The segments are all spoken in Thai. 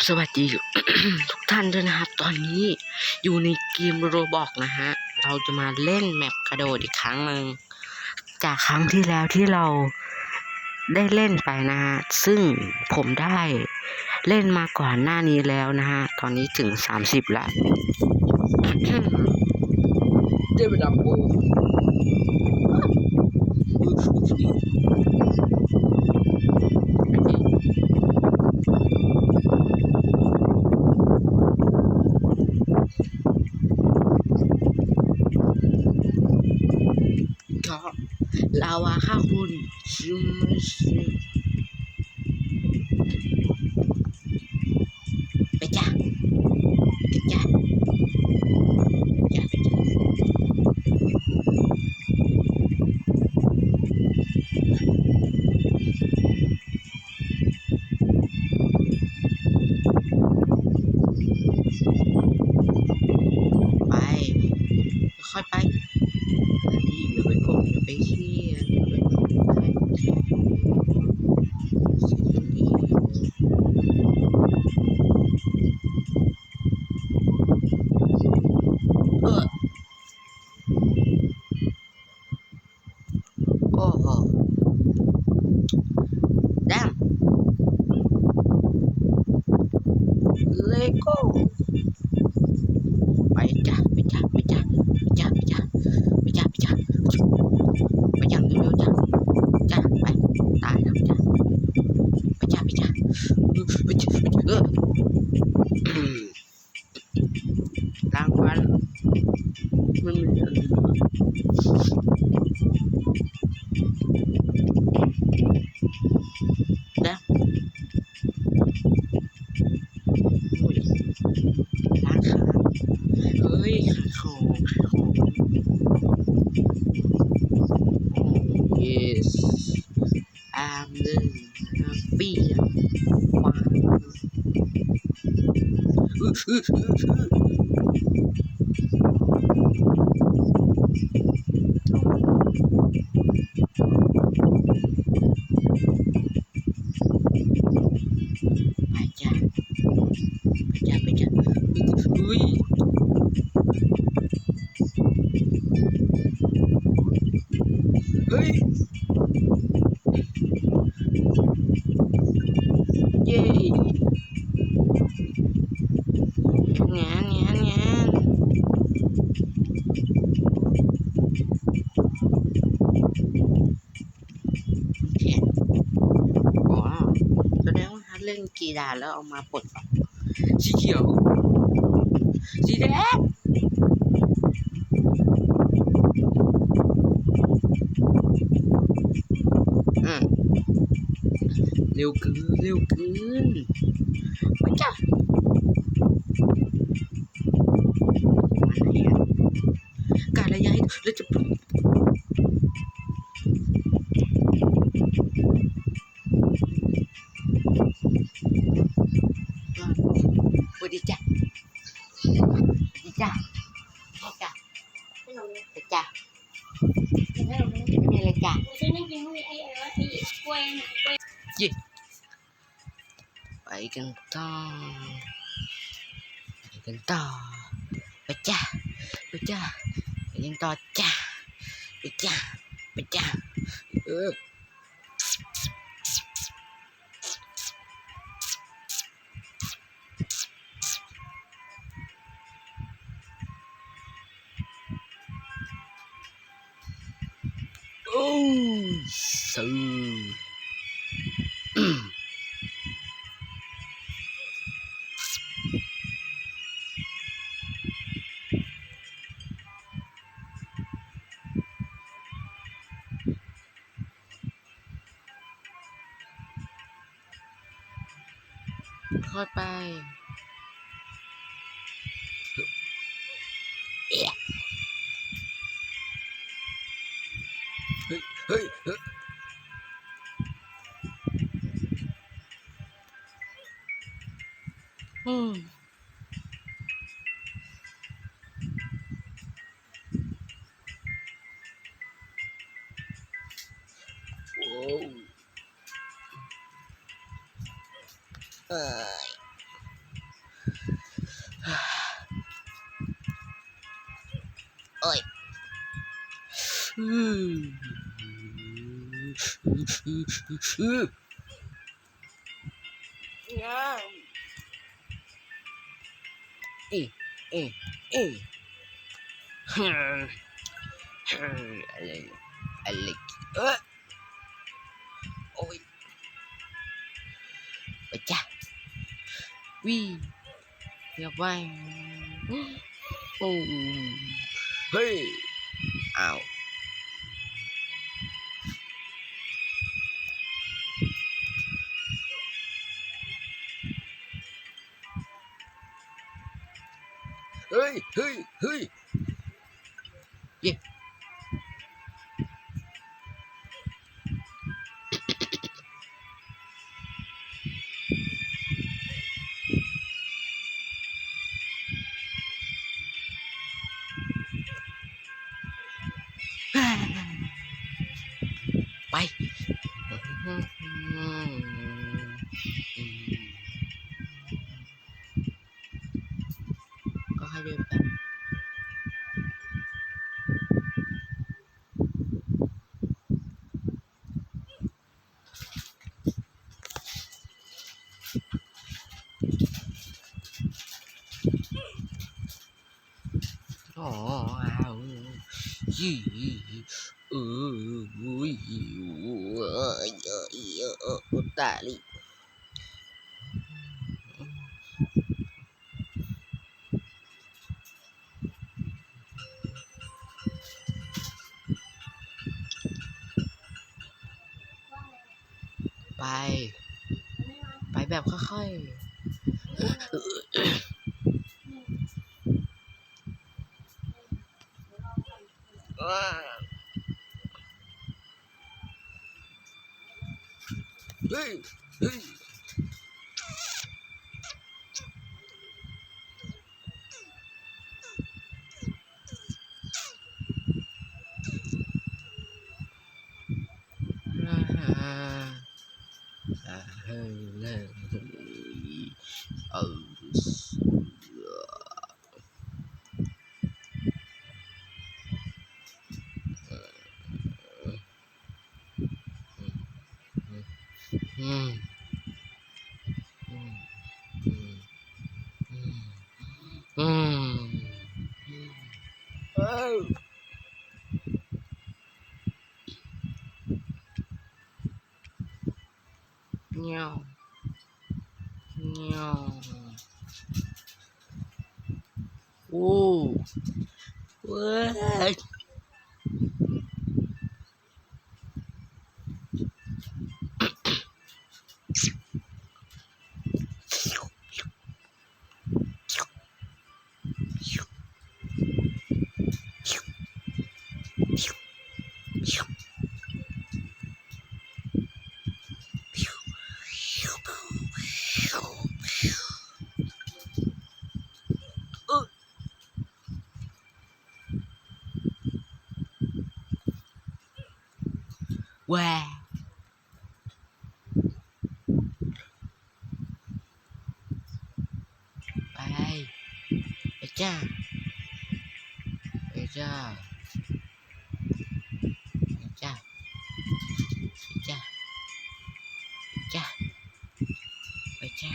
บสวัสดีทุกท่านด้วยนะครับ ตอนนี้อยู่ในเกมโรบอกนะฮะ เราจะมาเล่นแมปกระโดดอีกครั้งหนึ่งจากครั้งที่แล้วที่เราได้เล่นไปนะฮะ ซึ่งผมได้เล่นมาก่อนหน้านี้แล้วนะฮะ ตอนนี้ถึงสามสิบแล้วได้เวลาโบก็ üç, üç, üç. ล่นกีฬาแล้วเอามาปลดล็อกสีเขียวสีแดงอืมเร็วเกินเร็วเกินไปจ้ะมาไหนอะการระยะให้แล้วจะ ikanta. Ikanta. Pacha. Pacha. Ikanta. Pacha. Pacha. Pacha. Uh. ค่อยไปเอ๊ะเฮ้ยเฮ้ยเฮ้ยอืม sư yeah. ê ê ê Alex ơ ôi. Ôi cha quy. Nhập vai ô hey ảo Ơi, hơi, hơi. Yeah. bay 大力 Ei, ei. Oh. Meow. Meow. What? qua. Bay cha cha cha cha cha cha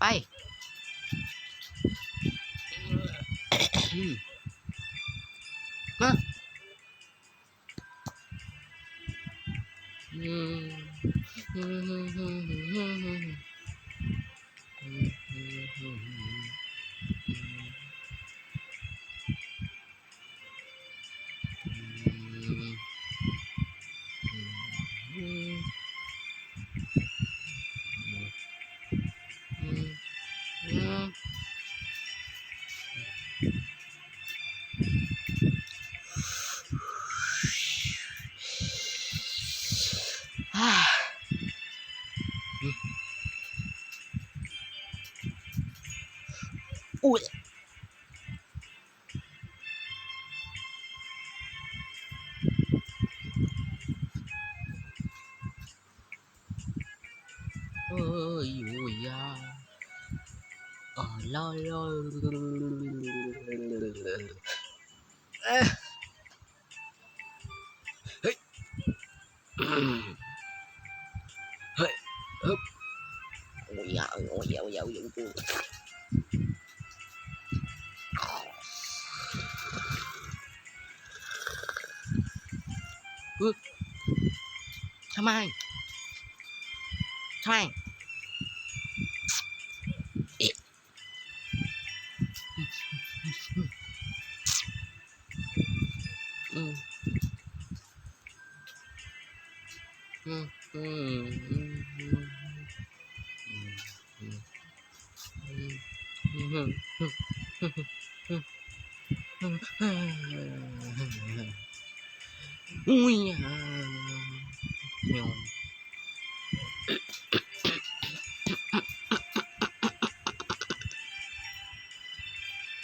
bay lo lo hey hey hấp ôi dạ ôi dạ ôi dạ ôi dạ Thơm ai? Thơm ai?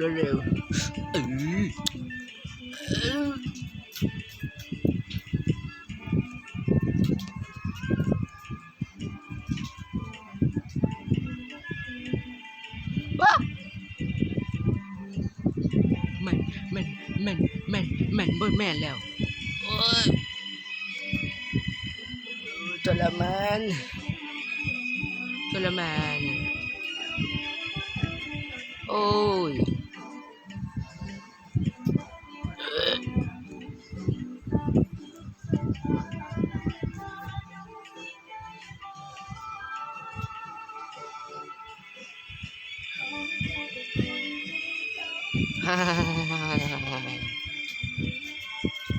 nó đều ừ. ừ. À. mình mình mình mình mình bôi mẹ lèo ôi Solomon ôi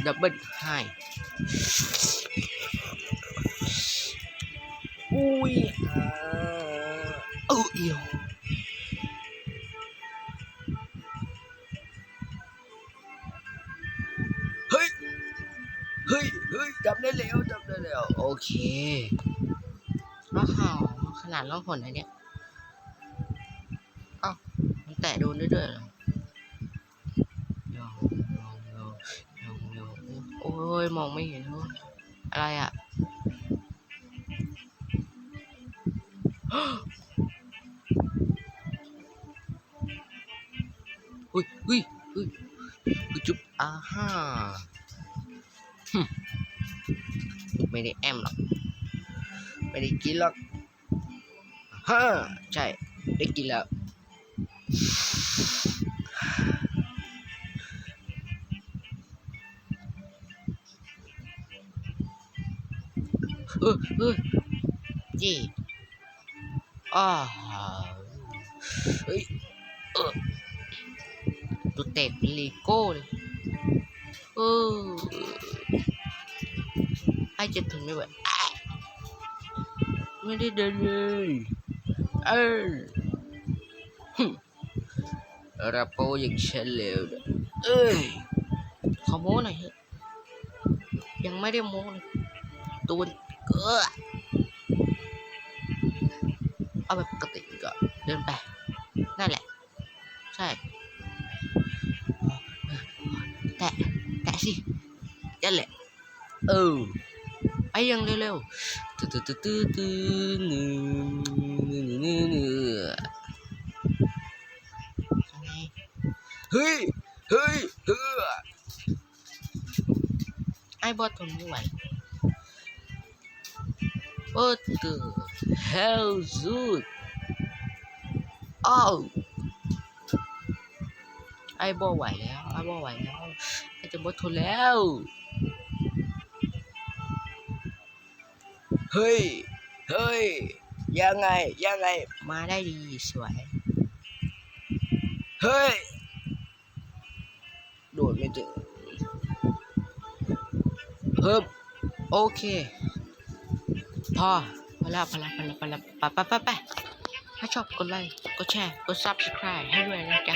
ดับเบิลไฮอุ้ยอ่าเออเอียวเฮ้ย เฮ้ย เฮ้ยจำได้แล้วจำได้แล้ว โอเคอ้าวขนาดล่องหนนะเนี่ยอ้าวมันแตะโดนได้ด้วยเหรอ โอ้ยมองไม่เห็นว่าอะไรอะอุ้ยอุ้ยอุ้ยอุ้ยจุ๊บอ่าฮ่าไม่ได้แอมหรอก ไม่ได้กินหรอกฮ่าใช่ ได้กินแล้ว เออเออจีอ้าเฮ้ยเออตัวเตะเป็นเลโก้เลยเออไอจะทนไม่ไหวไม่ได้เดินเลยเออฮึรับโปอย่างเฉลียวเอ้ยขอโม้หน่อยเถอะยังไม่ได้โม้เลยตัว เกลือเอาแบบปกติก่อนเดินไป นั่นแหละ ใช่ แตะ แตะสินั่นแหละ เออ ไปยังเร็วๆตื้อตื้อตื้อตื้อตื้อนื้อนื้อนื้อนื้อยังไงเฮ้ย เฮ้ยเฮ้อไอ้บอสทนไม่ไหว โอ้ตัว hell zoot อ้าไอ้บ่ไหวแล้ว ไอ้บ่ไหวแล้ว ไอ้จะบ่ทนแล้ว เฮ้ย เฮ้ย ยังไง ยังไง มาได้ดี สวย เฮ้ย โดดไม่ถึงเพิ่มโอเค พอพอแล้วพอแล้วพอแล้วพอแล้วไปไปไปไปถ้าชอบกดไลค์กดแชร์กดซับสไคร b e ให้ด้วยนะจ๊ะ